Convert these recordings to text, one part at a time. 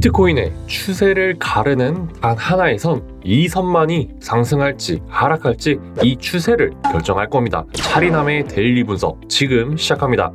비트코인의 추세를 가르는 단 하나의 선, 이 선만이 상승할지 하락할지 이 추세를 결정할 겁니다. 차리남의 데일리 분석 지금 시작합니다.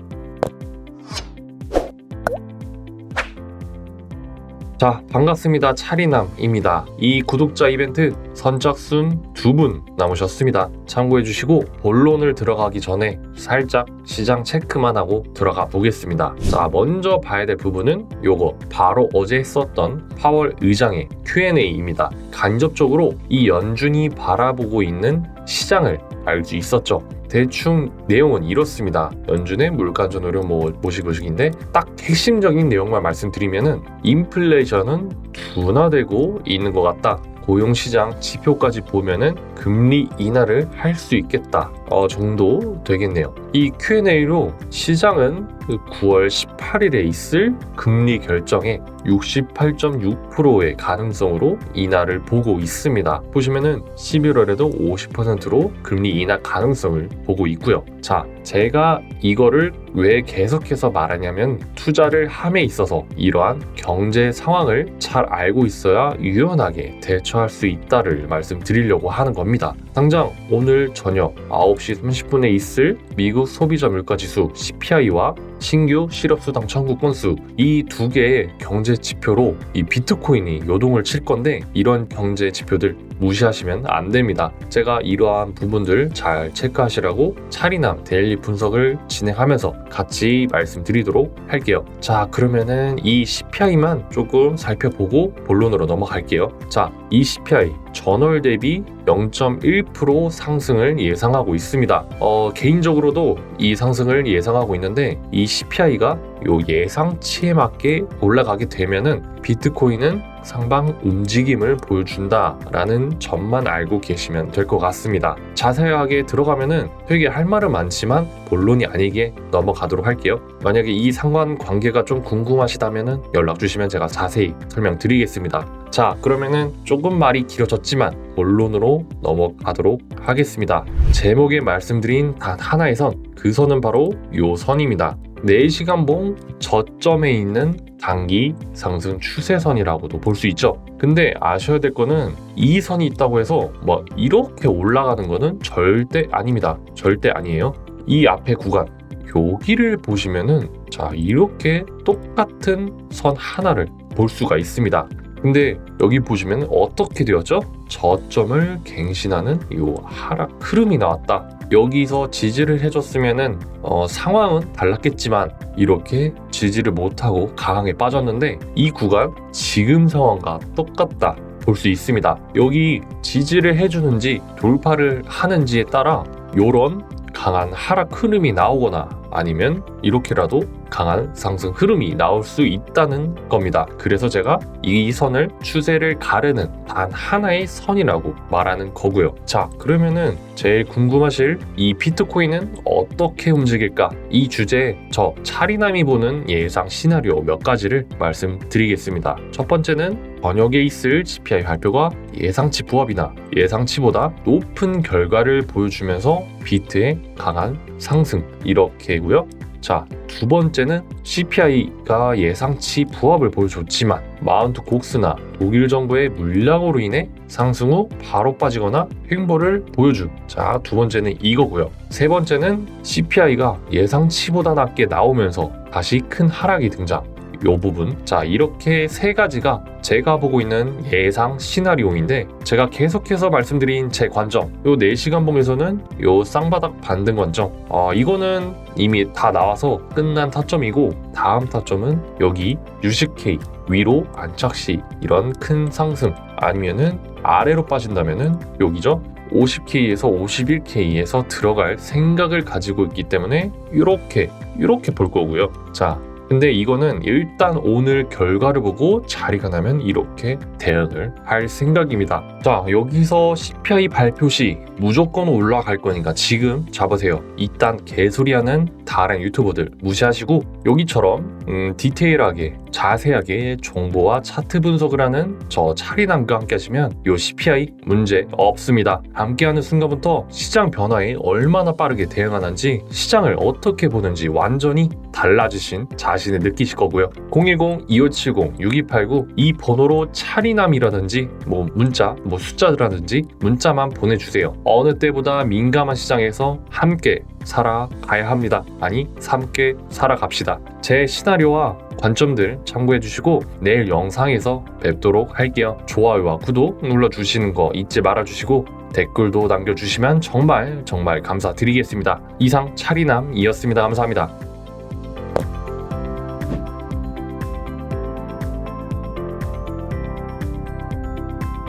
자, 반갑습니다. 차리남입니다. 이 구독자 이벤트 선착순 두 분 남으셨습니다. 참고해 주시고 본론을 들어가기 전에 살짝 시장 체크만 하고 들어가 보겠습니다. 자, 먼저 봐야 될 부분은 요거 바로 어제 했었던 파월 의장의 Q&A입니다. 간접적으로 이 연준이 바라보고 있는 시장을 알 수 있었죠. 대충 내용은 이렇습니다. 연준의 물가 전후료 뭐 모시고 식인데 딱 핵심적인 내용만 말씀드리면은 인플레이션은 둔화되고 있는 것 같다. 고용시장 지표까지 보면은 금리 인하를 할 수 있겠다 어, 정도 되겠네요. 이 Q&A로 시장은 그 9월 18일에 있을 금리 결정에 68.6%의 가능성으로 인하를 보고 있습니다. 보시면은 11월에도 50%로 금리 인하 가능성을 보고 있고요. 자, 제가 이거를 왜 계속해서 말하냐면 투자를 함에 있어서 이러한 경제 상황을 잘 알고 있어야 유연하게 대처할 수 있다를 말씀드리려고 하는 겁니다. 당장 오늘 저녁 9시 30분에 있을 미국 소비자 물가 지수 CPI와 신규 실업수당 청구 건수 이 두 개의 경제 지표로 이 비트코인이 요동을 칠 건데 이런 경제 지표들 무시하시면 안 됩니다. 제가 이러한 부분들 잘 체크하시라고 차리남 데일리 분석을 진행하면서 같이 말씀드리도록 할게요. 자, 그러면은 이 CPI만 조금 살펴보고 본론으로 넘어갈게요. 자, 이 CPI 전월 대비 0.1% 상승을 예상하고 있습니다. 어, 개인적으로도 이 상승을 예상하고 있는데 이 CPI가 요 예상치에 맞게 올라가게 되면은 비트코인은 상방 움직임을 보여준다라는 점만 알고 계시면 될 것 같습니다. 자세하게 들어가면은 되게 할 말은 많지만 본론이 아니게 넘어가도록 할게요. 만약에 이 상관 관계가 좀 궁금하시다면은 연락 주시면 제가 자세히 설명드리겠습니다. 자, 그러면은 조금 말이 길어졌지만 본론으로 넘어가도록 하겠습니다. 제목에 말씀드린 단 하나의 선, 그 선은 바로 요 선입니다. 4시간봉 저점에 있는 단기 상승 추세선이라고도 볼 수 있죠. 근데 아셔야 될 거는 이 선이 있다고 해서 뭐 이렇게 올라가는 거는 절대 아닙니다. 절대 아니에요. 이 앞에 구간 여기를 보시면은 자 이렇게 똑같은 선 하나를 볼 수가 있습니다. 근데 여기 보시면 어떻게 되었죠? 저점을 갱신하는 이 하락 흐름이 나왔다. 여기서 지지를 해줬으면은 어, 상황은 달랐겠지만 이렇게 지지를 못하고 강하게 빠졌는데 이 구간 지금 상황과 똑같다 볼 수 있습니다. 여기 지지를 해주는지 돌파를 하는지에 따라 이런 강한 하락 흐름이 나오거나 아니면 이렇게라도 강한 상승 흐름이 나올 수 있다는 겁니다. 그래서 제가 이 선을 추세를 가르는 단 하나의 선이라고 말하는 거고요. 자, 그러면은 제일 궁금하실 이 비트코인은 어떻게 움직일까? 이 주제에 저 차리남이 보는 예상 시나리오 몇 가지를 말씀드리겠습니다. 첫 번째는 번역에 있을 GPI 발표가 예상치 부합이나 예상치보다 높은 결과를 보여주면서 비트의 강한 상승 이렇게고요. 자, 두 번째는 CPI가 예상치 부합을 보여줬지만 마운트 곡스나 독일 정부의 물량으로 인해 상승 후 바로 빠지거나 횡보를 보여줌. 자, 두 번째는 이거고요. 세 번째는 CPI가 예상치보다 낮게 나오면서 다시 큰 하락이 등장. 요 부분. 자 이렇게 세 가지가 제가 보고 있는 예상 시나리오인데 제가 계속해서 말씀드린 제 관점 요 4시간 봉에서는 요 쌍바닥 반등 관점. 아 이거는 이미 다 나와서 끝난 타점이고 다음 타점은 여기 유식 K 위로 안착 시 이런 큰 상승 아니면은 아래로 빠진다면은 여기죠? 50K에서 51K에서 들어갈 생각을 가지고 있기 때문에 이렇게 이렇게 볼 거고요. 자, 근데 이거는 일단 오늘 결과를 보고 자리가 나면 이렇게 대응을 할 생각입니다. 자, 여기서 CPI 발표 시 무조건 올라갈 거니까 지금 잡으세요. 이딴 개소리하는 다른 유튜버들 무시하시고 여기처럼 음, 디테일하게 자세하게 정보와 차트 분석을 하는 저 차리남과 함께 하시면 요 CPI 문제 없습니다. 함께하는 순간부터 시장 변화에 얼마나 빠르게 대응하는지 시장을 어떻게 보는지 완전히 달라지신 자신을 느끼실 거고요. 010-2570-6289 이 번호로 차리남이라든지 뭐 문자, 뭐 숫자라든지 문자만 보내주세요. 어느 때보다 민감한 시장에서 함께 살아가야 합니다. 아니, 함께 살아갑시다. 제 시나리오와 관점들 참고해 주시고 내일 영상에서 뵙도록 할게요. 좋아요와 구독 눌러주시는 거 잊지 말아 주시고 댓글도 남겨주시면 정말 정말 감사드리겠습니다. 이상 차리남이었습니다. 감사합니다.